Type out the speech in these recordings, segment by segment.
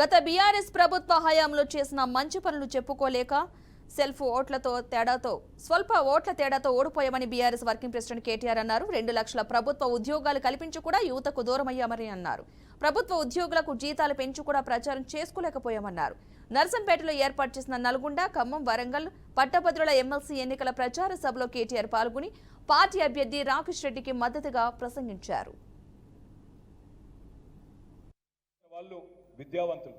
గత బీఆర్ఎస్ ప్రభుత్వ హయాంలో చేసిన మంచి పనులు చెప్పుకోలేక సెల్ఫ్ ఓట్లతో తేడాతో స్వల్ప ఓట్ల తేడాతో ఓడిపోయామని బీఆర్ఎస్ వర్కింగ్ ప్రెసిడెంట్ కేటీఆర్ అన్నారు. రెండు లక్షల ప్రభుత్వ ఉద్యోగాలు కల్పించి కూడా యువతకు దూరమయ్యామని అన్నారు. ప్రభుత్వ ఉద్యోగులకు జీతాలు పెంచి కూడా ప్రచారం చేసుకోలేకపోయామన్నారు. నర్సంపేటలో ఏర్పాటు చేసిన నల్గొండ ఖమ్మం వరంగల్ పట్టభద్రుల ఎమ్మెల్సీ ఎన్నికల ప్రచార సభలో కేటీఆర్ పాల్గొని పార్టీ అభ్యర్థి రాకేష్ రెడ్డికి మద్దతుగా ప్రసంగించారు. వాళ్ళు విద్యావంతులు.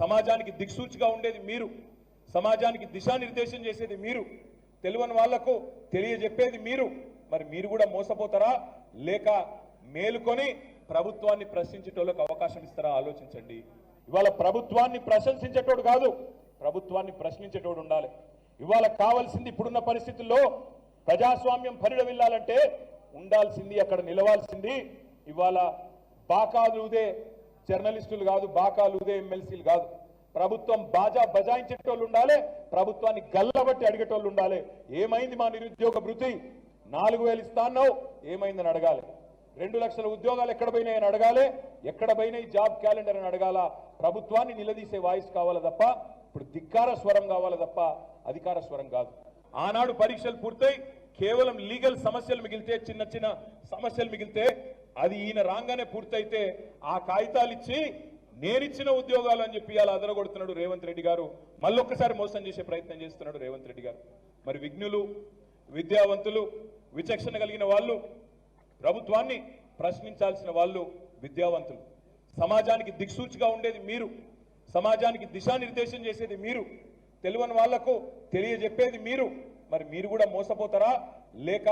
సమాజానికి దిక్సూచిగా ఉండేది మీరు. సమాజానికి దిశానిర్దేశం చేసేది మీరు. తెలియని వాళ్ళకు తెలియజెప్పేది మీరు. మరి మీరు కూడా మోసపోతారా? లేక మేలుకొని ప్రభుత్వాన్ని ప్రశ్నించేటోళ్ళకి అవకాశం ఇస్తారా? ఆలోచించండి. ఇవాళ ప్రభుత్వాన్ని ప్రశంసించేటోడు కాదు ప్రభుత్వాన్ని ప్రశ్నించేటోడు ఉండాలి. ఇవాళ కావాల్సింది ఇప్పుడున్న పరిస్థితుల్లో ప్రజాస్వామ్యం పరిడవిల్లాలంటే ఉండాల్సింది అక్కడ నిలవాల్సింది. ఇవాళ బాకాదుదే జర్నలిస్టులు కాదు బాకాలు ఉదయ ఎమ్మెల్సీలు కాదు. ప్రభుత్వం బాజా బజాయించేటోళ్ళు ఉండాలి ప్రభుత్వాన్ని గల్లబట్టి అడిగేటోళ్ళు ఉండాలి. ఏమైంది మా నిరుద్యోగ భృతి నాలుగు వేలు ఇస్తాన్నావు ఏమైందని అడగాలి. రెండు లక్షల ఉద్యోగాలు ఎక్కడ పోయినాయని అడగాలి ఎక్కడ పోయినాయి జాబ్ క్యాలెండర్ అని అడగాల. ప్రభుత్వాన్ని నిలదీసే వాయిస్ కావాలి తప్ప ఇప్పుడు ధిక్కార స్వరం కావాలి తప్ప అధికార స్వరం కాదు. ఆనాడు పరీక్షలు పూర్తయి కేవలం లీగల్ సమస్యలు మిగిలితే చిన్న చిన్న సమస్యలు మిగిలితే అది ఈయన రాగానే పూర్తయితే ఆ కాగితాలు ఇచ్చి నేనిచ్చిన ఉద్యోగాలు అని చెప్పి అలా అదరగొడుతున్నాడు రేవంత్ రెడ్డి గారు. మళ్ళొక్కసారి మోసం చేసే ప్రయత్నం చేస్తున్నాడు రేవంత్ రెడ్డి గారు. మరి విఘ్నులు విద్యావంతులు విచక్షణ కలిగిన వాళ్ళు ప్రభుత్వాన్ని ప్రశ్నించాల్సిన వాళ్ళు విద్యావంతులు. సమాజానికి దిక్సూచిగా ఉండేది మీరు. సమాజానికి దిశానిర్దేశం చేసేది మీరు. తెలియని వాళ్ళకు తెలియజెప్పేది మీరు. మరి మీరు కూడా మోసపోతారా? లేక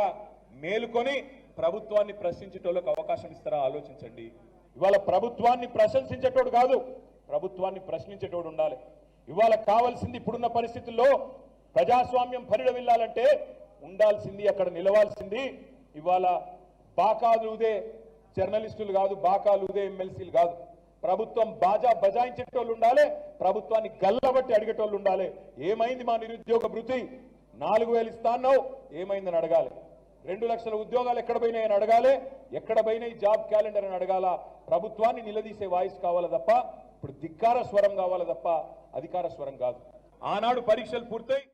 మేలుకొని ప్రభుత్వాన్ని ప్రశ్నించేటోళ్ళకి అవకాశం ఇస్తారా ఆలోచించండి. ఇవాళ ప్రభుత్వాన్ని ప్రశంసించేటోడు కాదు ప్రభుత్వాన్ని ప్రశ్నించేటోడు ఉండాలి. ఇవాళ కావాల్సింది ఇప్పుడున్న పరిస్థితుల్లో ప్రజాస్వామ్యం పరిడవిల్లాలంటే ఉండాల్సింది అక్కడ నిలవాల్సింది. ఇవాళ బాకాలుదే జర్నలిస్టులు కాదు బాకాలుదే ఎమ్మెల్సీలు కాదు. ప్రభుత్వం బాజా బజాయించేటోళ్ళు ఉండాలి ప్రభుత్వాన్ని గల్లబట్టి అడిగేటోళ్ళు ఉండాలి. ఏమైంది మా నిరుద్యోగ భృతి? నాలుగు వేలు ఇస్తాన్నావు ఏమైందని అడగాలి. రెండు లక్షల ఉద్యోగాలు ఎక్కడ పోయినాయని అడగాలి. ఎక్కడ పోయినాయి? జాబ్ క్యాలెండర్ అని అడగాల? ప్రభుత్వాన్ని నిలదీసే వాయిస్ కావాలి తప్ప ఇప్పుడు ధిక్కార స్వరం కావాలి తప్ప అధికార స్వరం కాదు. ఆనాడు పరీక్షలు పూర్తయి